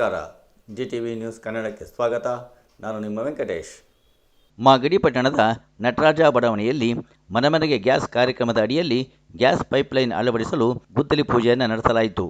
ನಮಸ್ಕಾರ. G T V news ಕನ್ನಡಕ್ಕೆ ಸ್ವಾಗತ. ನಾನು ನಿಮ್ಮ ವೆಂಕಟೇಶ್. ಮಾಗಡಿ ಪಟ್ಟಣದ ನಟರಾಜ ಬಡಾವಣೆಯಲ್ಲಿ ಮನೆಮನೆಗೆ ಗ್ಯಾಸ್ ಕಾರ್ಯಕ್ರಮದ ಅಡಿಯಲ್ಲಿ ಗ್ಯಾಸ್ ಪೈಪ್ಲೈನ್ ಅಳವಡಿಸಲು ಗುದ್ದಲಿ ಪೂಜೆಯನ್ನು ನಡೆಸಲಾಯಿತು.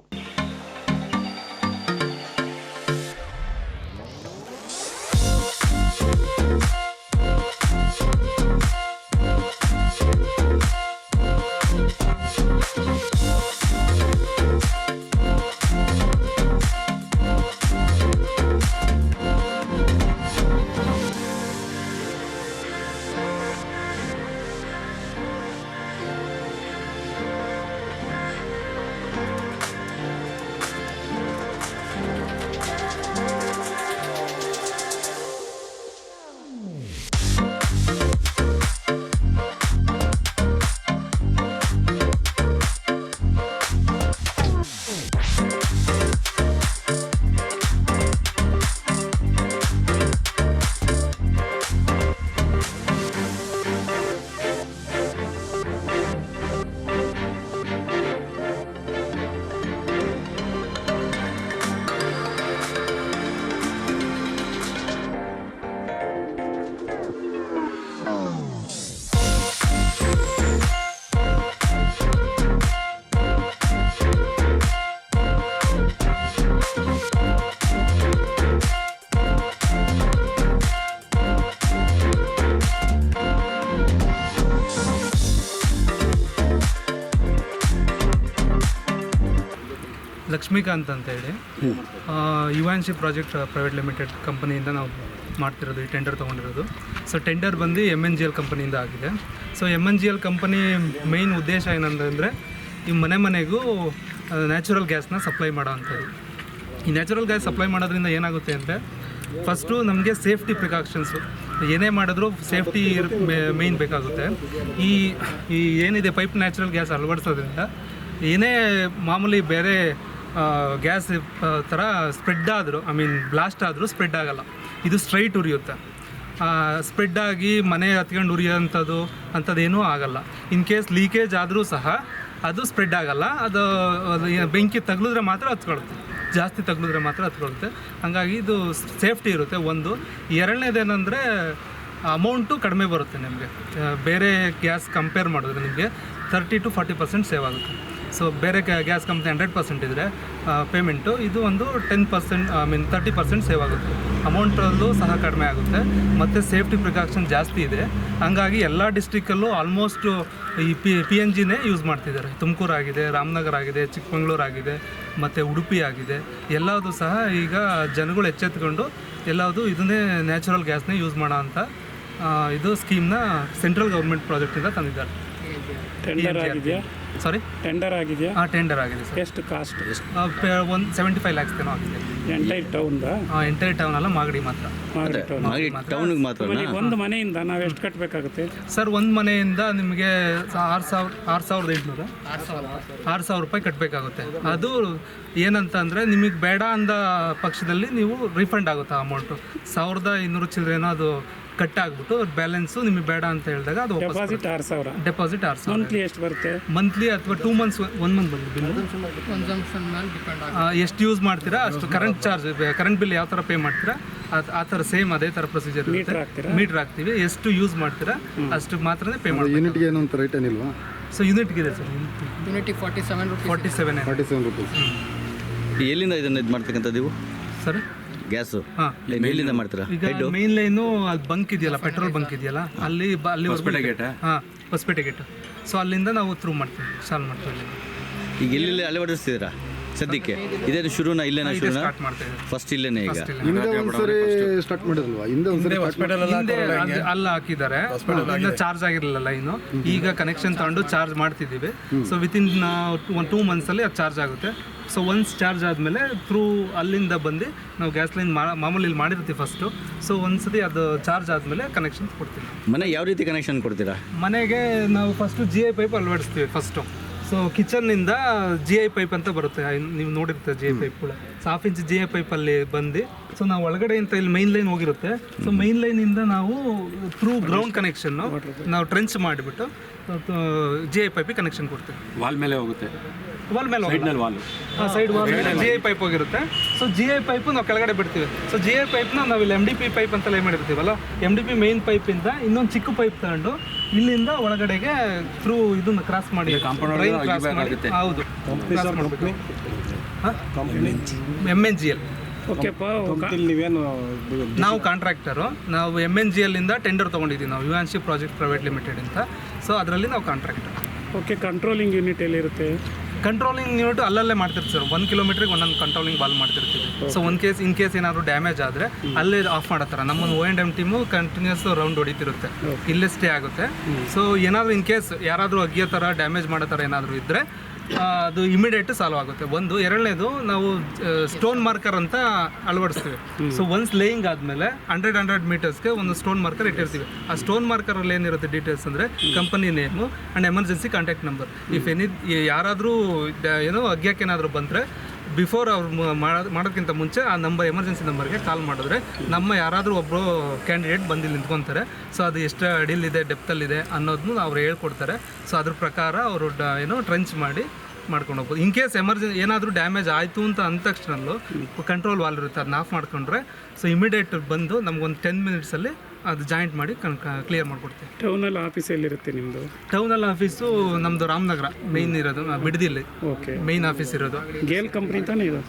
ಲಕ್ಷ್ಮೀಕಾಂತ್ ಅಂತ ಹೇಳಿ ಯುವಾನ್ಶಿ ಪ್ರಾಜೆಕ್ಟ್ ಪ್ರೈವೇಟ್ ಲಿಮಿಟೆಡ್ ಕಂಪನಿಯಿಂದ ನಾವು ಮಾಡ್ತಿರೋದು, ಈ ಟೆಂಡರ್ ತೊಗೊಂಡಿರೋದು. ಸೊ ಟೆಂಡರ್ ಬಂದು ಎಂ ಎನ್ ಜಿ ಎಲ್ ಕಂಪನಿಯಿಂದ ಆಗಿದೆ. So M N G L company main ಉದ್ದೇಶ ಏನಂತಂದರೆ ಈ ಮನೆ ಮನೆಗೂ ನ್ಯಾಚುರಲ್ ಗ್ಯಾಸ್ನ ಸಪ್ಲೈ ಮಾಡೋ ಅಂಥದ್ದು. ಈ ನ್ಯಾಚುರಲ್ ಗ್ಯಾಸ್ ಸಪ್ಲೈ ಮಾಡೋದ್ರಿಂದ ಏನಾಗುತ್ತೆ ಅಂದರೆ ಫಸ್ಟು ನಮಗೆ ಸೇಫ್ಟಿ ಪ್ರಿಕಾಕ್ಷನ್ಸು ಏನೇ ಮಾಡಿದ್ರೂ ಸೇಫ್ಟಿ ಮೇಯ್ನ್ ಬೇಕಾಗುತ್ತೆ. ಈ ಈ ಏನಿದೆ ಪೈಪ್ ನ್ಯಾಚುರಲ್ ಗ್ಯಾಸ್ ಅಳವಡಿಸೋದ್ರಿಂದ, ಏನೇ ಮಾಮೂಲಿ ಬೇರೆ ಗ್ಯಾಸ್ ಥರ ಸ್ಪ್ರೆಡ್ ಆದರೂ ಐ ಮೀನ್ ಬ್ಲಾಸ್ಟ್ ಆದರೂ ಸ್ಪ್ರೆಡ್ ಆಗೋಲ್ಲ. ಇದು ಸ್ಟ್ರೈಟ್ ಉರಿಯುತ್ತೆ. ಸ್ಪ್ರೆಡ್ ಆಗಿ ಮನೆ ಹತ್ಕೊಂಡು ಉರಿಯೋಂಥದ್ದು ಅಂಥದ್ದೇನೂ ಆಗಲ್ಲ. ಇನ್ ಕೇಸ್ ಲೀಕೇಜ್ ಆದರೂ ಸಹ ಅದು ಸ್ಪ್ರೆಡ್ ಆಗಲ್ಲ. ಅದು ಬೆಂಕಿ ತಗಲಿದ್ರೆ ಮಾತ್ರ ಹತ್ಕೊಳುತ್ತೆ ಜಾಸ್ತಿ ತಗ್ಲಿದ್ರೆ ಮಾತ್ರ ಹತ್ಕೊಳುತ್ತೆ ಹಾಗಾಗಿ ಇದು ಸೇಫ್ಟಿ ಇರುತ್ತೆ ಒಂದು. ಎರಡನೇದೇನೆಂದರೆ ಅಮೌಂಟು ಕಡಿಮೆ ಬರುತ್ತೆ ನಿಮಗೆ. ಬೇರೆ ಗ್ಯಾಸ್ ಕಂಪೇರ್ ಮಾಡಿದ್ರೆ ನಿಮಗೆ thirty to forty percent save ಆಗುತ್ತೆ. ಸೊ ಬೇರೆ ಗ್ಯಾಸ್ ಕಂಪ್ನಿ ಹಂಡ್ರೆಡ್ ಪರ್ಸೆಂಟ್ ಇದ್ದರೆ ಪೇಮೆಂಟು ಇದು ಒಂದು ten percent I mean thirty percent save ಆಗುತ್ತೆ. ಅಮೌಂಟಲ್ಲೂ ಸಹ ಕಡಿಮೆ ಆಗುತ್ತೆ. ಮತ್ತು ಸೇಫ್ಟಿ ಪ್ರಿಕಾಕ್ಷನ್ ಜಾಸ್ತಿ ಇದೆ. ಹಾಗಾಗಿ ಎಲ್ಲ ಡಿಸ್ಟಿಕಲ್ಲೂ ಆಲ್ಮೋಸ್ಟು ಈ ಪಿ ಪಿ ಎನ್ ಜಿನೇ ಯೂಸ್ ಮಾಡ್ತಿದ್ದಾರೆ. ತುಮಕೂರು ಆಗಿದೆ ರಾಮನಗರ ಆಗಿದೆ ಚಿಕ್ಕಮಗಳೂರು ಆಗಿದೆ ಮತ್ತು ಉಡುಪಿ ಆಗಿದೆ. ಎಲ್ಲದೂ ಸಹ ಈಗ ಜನಗಳು ಎಚ್ಚೆತ್ಕೊಂಡು ಎಲ್ಲದೂ ಇದನ್ನೇ ನ್ಯಾಚುರಲ್ ಗ್ಯಾಸ್ನೇ ಯೂಸ್ ಮಾಡೋ ಅಂತ ಇದು ಸ್ಕೀಮ್ನ ಸೆಂಟ್ರಲ್ ಗೌರ್ಮೆಂಟ್ ಪ್ರಾಜೆಕ್ಟಿಂದ ತಂದಿದ್ದಾರೆ. ಸಾರಿ ಟೆಂಡರ್ ಆಗಿದೆಯಾ? ಹಾಂ ಟೆಂಡರ್ ಆಗಿದೆ ಸರ್ ಎಷ್ಟು ಕಾಸ್ಟ್ ಒಂದು ಸೆವೆಂಟಿ ಫೈವ್ ಲ್ಯಾಕ್ಸ್ ಏನೋ ಆಗಿದೆ. ಎಂಟೈರ್ ಟೌನ್ದಾ ಎಂಟೈರ್ ಟೌನ್ ಅಲ್ಲ ಮಾಗಡಿ ಮಾತ್ರ. ಮಾಗಡಿ ಟೌನ್ ಮಾಗಡಿ ಮಾತ್ರ. ಒಂದು ಮನೆಯಿಂದ ನಾವು ಎಷ್ಟು ಕಟ್ಟಬೇಕಾಗುತ್ತೆ ಸರ್ ಒಂದು ಮನೆಯಿಂದ ನಿಮಗೆ ಆರು ಸಾವಿರ ಆರು ಸಾವಿರದ ಎಂಟುನೂರು ಆರು ಸಾವಿರ ರೂಪಾಯಿ ಕಟ್ಟಬೇಕಾಗುತ್ತೆ ಅದು ಏನಂತ ಅಂದರೆ ನಿಮಗೆ ಬೇಡ ಅಂದ ಪಕ್ಷದಲ್ಲಿ ನೀವು ರಿಫಂಡ್ ಆಗುತ್ತೆ ಅಮೌಂಟು ಸಾವಿರದ ಇನ್ನೂರು ಚಿಲ್ಲರೆನೋ ಅದು ಕಟ್ ಆಗ್ಬಿಟ್ಟು ಬ್ಯಾಲೆನ್ಸು ನಿಮಗೆ ಬೇಡ ಅಂತ ಹೇಳಿದಾಗ ಅದು ವಾಪಸ್ ಡೆಪಾಸಿಟ್ ಆರು ಸಾವಿರ. ಡೆಪಾಸಿಟ್ ಆರು ಸಾವಿರ. ಮಂತ್ಲಿ ಎಷ್ಟು ಬರುತ್ತೆ? ಮಂತ್ಲಿ ಅಥವಾ ಟೂ ಮಂತ್ಸ್ ಒನ್ ಮಂತ್ ಬಂದು ಬಿಲ್ ಎಷ್ಟು ಯೂಸ್ ಮಾಡ್ತೀರಾ ಅಷ್ಟು ಕರೆಂಟ್ ಚಾರ್ಜ್ ಕರೆಂಟ್ ಬಿಲ್ ಯಾವ ಥರ ಪೇ ಮಾಡ್ತೀರಾ ಅದ್- ಆ ಥರ ಸೇಮ್ ಅದೇ ಥರ ಪ್ರೊಸೀಜರ್ ಮೀಟರ್ ಹಾಕ್ತೀವಿ. ಎಷ್ಟು ಯೂಸ್ ಮಾಡ್ತೀರಾ ಅಷ್ಟು ಮಾತ್ರನೇ ಪೇ ಮಾಡ್ತೀವಿ ಯೂನಿಟ್ಗೆ ಏನೋ ಅಂತ ರೇಟ್ ಏನಿಲ್ವಾ? ಸೊ ಯೂನಿಟ್ಗಿದೆ sir unity forty seven forty seven forty seven rupees ಎಲ್ಲಿಂದ ಇದನ್ನು ಇದು ಮಾಡ್ತಕ್ಕಂಥದ್ದು ನೀವು? Sir gas. ಹಾಂ. ಎಲ್ಲಿಂದ ಮಾಡ್ತೀರಾ? ಈಗ ಮೇನ್ ಲೈನು ಅಲ್ಲಿ ಬಂಕ್ ಇದೆಯಲ್ಲ ಪೆಟ್ರೋಲ್ ಬಂಕ್ ಇದೆಯಲ್ಲ ಅಲ್ಲಿ ಬ- ಅಲ್ಲಿ ಹಾಂ ಹೊಸಪೇಟೆ ಗೇಟ್ ಸೊ ಅಲ್ಲಿಂದ ನಾವು ಥ್ರೂ ಮಾಡ್ತೀವಿ ಸಾಲ್ವ್ ಮಾಡ್ತೀವಿ. ಈಗ ಎಲ್ಲೆಲ್ಲಿ ಅಳವಡಿಸ್ತಿದ್ದೀರಾ? ಸದ್ಯಕ್ಕೆ? ಇದೇನು ಶುರುನಾ ಇಲ್ಲೇನಾ ಶುರುನಾ? ಫಸ್ಟ್ ಇಲ್ಲೇನೆ ಈಗ? ಹಿಂದೆ ಒಂದ್ಸರಿ ಸ್ಟಾರ್ಟ್ ಮಾಡಿದ್ರಲ್ವಾ? ಹಿಂದೆ ಒಂದ್ಸರಿ ಹಿಂದೆ ಅಲ್ಲ ಅಲ್ಲಿ ಹಾಕಿದ್ದಾರೆ. ಇನ್ನು ಚಾರ್ಜ್ ಆಗಿರಲಿಲ್ಲ ಲೈನು ಈಗ ಕನೆಕ್ಷನ್ ತಗೊಂಡು ಚಾರ್ಜ್ ಮಾಡ್ತಿದ್ದೀವಿ. ಸೊ ವಿತಿನ್ ಒಂದು ಟೂ ಮಂತ್ಸಲ್ಲಿ ಅದು ಚಾರ್ಜ್ ಆಗುತ್ತೆ. ಸೊ ಒನ್ಸ್ ಚಾರ್ಜ್ ಆದಮೇಲೆ ಥ್ರೂ ಅಲ್ಲಿಂದ ಬಂದು ನಾವು ಗ್ಯಾಸ್ ಲೈನ್ ಮಾಮೂಲಿ ಇಲ್ಲಿ ಮಾಡಿರ್ತೀವಿ ಫಸ್ಟು ಸೊ ಒಂದ್ಸತಿ ಅದು ಚಾರ್ಜ್ ಆದಮೇಲೆ ಕನೆಕ್ಷನ್ ಕೊಡ್ತೀವಿ ಮನೆ ಯಾವ ರೀತಿ ಕನೆಕ್ಷನ್ ಕೊಡ್ತೀರಾ? ಮನೆಗೆ ನಾವು ಫಸ್ಟು ಜಿ ಐ ಪೈಪ್ ಅಳವಡಿಸ್ತೀವಿ ಫಸ್ಟು ಸೊ ಕಿಚನ್ನಿಂದ ಜಿ ಐ ಪೈಪ್ ಅಂತ ಬರುತ್ತೆ. ನೀವು ನೋಡಿರ್ತೀರ ಜಿ ಐ ಪೈಪ್ ಕೂಡ. ಸಾಫ್ ಹಾಫ್ ಇಂಚ್ ಜಿ ಐ ಪೈಪಲ್ಲಿ ಬಂದು ಸೊ ನಾವು ಒಳಗಡೆ ಅಂತ ಇಲ್ಲಿ ಮೈನ್ ಲೈನ್ ಹೋಗಿರುತ್ತೆ. ಸೊ ಮೈನ್ ಲೈನಿಂದ ನಾವು ಥ್ರೂ ಗ್ರೌಂಡ್ ಕನೆಕ್ಷನ್ನು ನಾವು ಟ್ರೆಂಚ್ ಮಾಡಿಬಿಟ್ಟು ಜಿ ಐ ಪೈಪಿಗೆ ಕನೆಕ್ಷನ್ ಕೊಡ್ತೀವಿ. ವಾಲ್ ಮೇಲೆ ಹೋಗುತ್ತೆ. ವಾಲ್ ಮೇಲೆ side wall G I pipe ಹೋಗಿರುತ್ತೆ. ಸೊ ಜಿ ಐ ಪೈಪ್ ನಾವು ಕೆಳಗಡೆ ಬಿಡ್ತೀವಿ. ಸೊ ಜಿ ಐ ಪೈಪ್ನ ನಾವು ಇಲ್ಲಿ ಎಂ ಡಿ ಪಿ ಪೈಪ್ ಅಂತೆಲ್ಲ ಏನು ಮಾಡಿರ್ತೀವಲ್ಲ? ಎಂ ಡಿ ಪಿ ಮೇನ್ ಪೈಪಿಂದ ಇನ್ನೊಂದು ಚಿಕ್ಕ ಪೈಪ್ ತಗೊಂಡು ಇಲ್ಲಿಂದ ಒಳಗಡೆಗೆ ಥ್ರೂ ಇದನ್ನ ಕ್ರಾಸ್ ಮಾಡಿ. ಕ್ರಾಸ್ ಮಾಡಿ. ಹೌದು. ಕ್ರಾಸ್ ಮಾಡಬೇಕು ಎಂ ಎನ್ ಜಿ ಎಲ್ ಓಕೆಪ್ಪ ನೀವೇನು ನಾವು ಕಾಂಟ್ರಾಕ್ಟರು ನಾವು ಎಂ ಎನ್ ಜಿ ಎಲ್ಲಿಂದ ಟೆಂಡರ್ ತೊಗೊಂಡಿದ್ದೀವಿ ನಾವು ಯುವಾನ್ಸಿ ಪ್ರಾಜೆಕ್ಟ್ ಪ್ರೈವೇಟ್ ಲಿಮಿಟೆಡ್ ಅಂತ ಸೊ ಅದರಲ್ಲಿ ನಾವು ಕಾಂಟ್ರಾಕ್ಟರ್ ಓಕೆ ಕಂಟ್ರೋಲಿಂಗ್ ಯೂನಿಟ್ ಎಲ್ಲಿರುತ್ತೆ? ಕಂಟ್ರೋಲಿಂಗ್ ಯೂನಿಟ್ ಅಲ್ಲಲ್ಲೇ ಮಾಡ್ತಿರ್ತೀವಿ ಸರ್ ಒಂದು ಕಿಲೋಮೀಟ್ರಿಗೆ ಒಂದೊಂದು ಕಂಟ್ರೋಲಿಂಗ್ ಬಾಲ್ ಮಾಡ್ತಿರ್ತೀವಿ. ಸೊ ಒಂದು ಕೇಸ್ ಇನ್ ಕೇಸ್ ಏನಾದರೂ ಡ್ಯಾಮೇಜ್ ಆದರೆ ಅಲ್ಲೇ ಆಫ್ ಮಾಡತ್ತಾರೆ ನಮ್ಮ O and M team continuous round ಹೊಡಿತಿರುತ್ತೆ. ಇಲ್ಲೇ ಸ್ಟೇ ಆಗುತ್ತೆ. ಸೊ ಏನಾದರೂ ಇನ್ ಕೇಸ್ ಯಾರಾದರೂ ಅಗ್ಗಿಯೋ ಥರ ಡ್ಯಾಮೇಜ್ ಮಾಡೋ ಥರ ಏನಾದರೂ ಇದ್ದರೆ ಅದು ಇಮಿಡಿಯೇಟ್ ಸಾಲ್ವ್ ಆಗುತ್ತೆ. ಒಂದು ಎರಡನೇದು ನಾವು ಸ್ಟೋನ್ ಮಾರ್ಕರ್ ಅಂತ ಅಳವಡಿಸ್ತೀವಿ. ಸೊ ಒನ್ಸ್ ಲೇಯಿಂಗ್ ಆದಮೇಲೆ ಹಂಡ್ರೆಡ್ ಹಂಡ್ರೆಡ್ ಮೀಟರ್ಸ್ಗೆ ಒಂದು ಸ್ಟೋನ್ ಮಾರ್ಕರ್ ಇಟ್ಟಿರ್ತೀವಿ. ಆ ಸ್ಟೋನ್ ಮಾರ್ಕರಲ್ಲಿ ಏನಿರುತ್ತೆ ಡೀಟೇಲ್ಸ್ ಅಂದರೆ company name and emergency contact number if any ಯಾರಾದರೂ ಏನೋ ಅಗ್ಗಕ್ಕೆ ಏನಾದರೂ ಬಂದರೆ ಬಿಫೋರ್ ಅವ್ರು ಮಾಡೋದಕ್ಕಿಂತ ಮುಂಚೆ ಆ ನಂಬರ್ ಎಮರ್ಜೆನ್ಸಿ ನಂಬರ್ಗೆ ಕಾಲ್ ಮಾಡಿದ್ರೆ ನಮ್ಮ ಯಾರಾದರೂ ಒಬ್ಬರು ಕ್ಯಾಂಡಿಡೇಟ್ ಬಂದು ಇಲ್ಲಿ ನಿಂತ್ಕೊತಾರೆ. ಸೊ ಅದು ಎಷ್ಟು ಅಡಿಲಿದೆ ಡೆಪ್ತಲ್ಲಿದೆ ಅನ್ನೋದನ್ನು ಅವ್ರು ಹೇಳ್ಕೊಡ್ತಾರೆ. ಸೊ ಅದ್ರ ಪ್ರಕಾರ ಅವರು ಏನೋ ಟ್ರಂಚ್ ಮಾಡಿ ಮಾಡ್ಕೊಂಡು ಹೋಗ್ಬೋದು. ಇನ್ ಕೇಸ್ ಎಮರ್ಜೆನ್ಸಿ ಏನಾದರೂ ಡ್ಯಾಮೇಜ್ ಆಯಿತು ಅಂತ ಅಂದ ತಕ್ಷಣಲ್ಲೂ ಕಂಟ್ರೋಲ್ ವಾಲ್ ಇರುತ್ತೆ ಅದನ್ನ ಆಫ್ ಮಾಡ್ಕೊಂಡ್ರೆ. ಸೊ ಇಮಿಡಿಯೇಟ್ ಬಂದು ನಮ್ಗೊಂದು ಟೆನ್ ಮಿನಿಟ್ಸಲ್ಲಿ ಅದು ಜಾಯಿಂಟ್ ಮಾಡಿ ಕ್ಲಿಯರ್ ಮಾಡಿಕೊಡ್ತೀವಿ. ಟೌನಲ್ಲಿ ಆಫೀಸ್ ಎಲ್ಲಿರುತ್ತೆ ನಿಮ್ಮದು ಟೌನಲ್ಲಿ ಆಫೀಸು ನಮ್ಮದು ರಾಮನಗರ. ಮೇಯ್ನ್ ಇರೋದು ಬಿಡದಿಲ್ಲಿ. ಓಕೆ ಮೇಯ್ನ್ ಆಫೀಸ್ ಇರೋದು. ಗೇಲ್ ಕಂಪ್ನಿ ತಾನೇ ಇದು?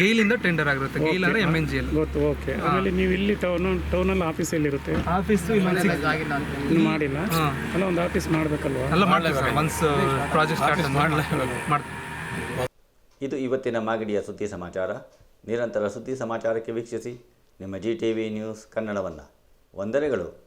ಗೇಲಿಂದ ಟೆಂಡರ್ ಆಗಿರುತ್ತೆ ಗೈಲ್ ಅಂದ್ರೆ ಎಂ ಎನ್ ಜಿ ಎಲ್ ಗೊತ್ತು ಓಕೆ ಆಮೇಲೆ ನೀವು ಇಲ್ಲಿ ಟೌನ್ ಟೌನಲ್ಲಿ ಆಫೀಸ್ ಎಲ್ಲಿರುತ್ತೆ? ಆಫೀಸು ಇನ್ನು ಮಾಡಿಲ್ಲ? ಅಲ್ಲ ಒಂದು ಆಫೀಸ್ ಮಾಡಬೇಕಲ್ವಾ? ಅಲ್ಲ ಒನ್ಸ್ ಪ್ರಾಜೆಕ್ಟ್ ಸ್ಟಾರ್ಟ್ ಮಾಡ್ತೀವಿ. ಇದು ಇವತ್ತಿನ ಮಾಗಡಿಯ ಸುದ್ದಿ ಸಮಾಚಾರ. ನಿರಂತರ ಸುದ್ದಿ ಸಮಾಚಾರಕ್ಕೆ ವೀಕ್ಷಿಸಿ. ನಿಮ್ಮ ಜಿ ಟಿ ವಿ ನ್ಯೂಸ್ ಕನ್ನಡವನ್ನು. ವಂದನೆಗಳು.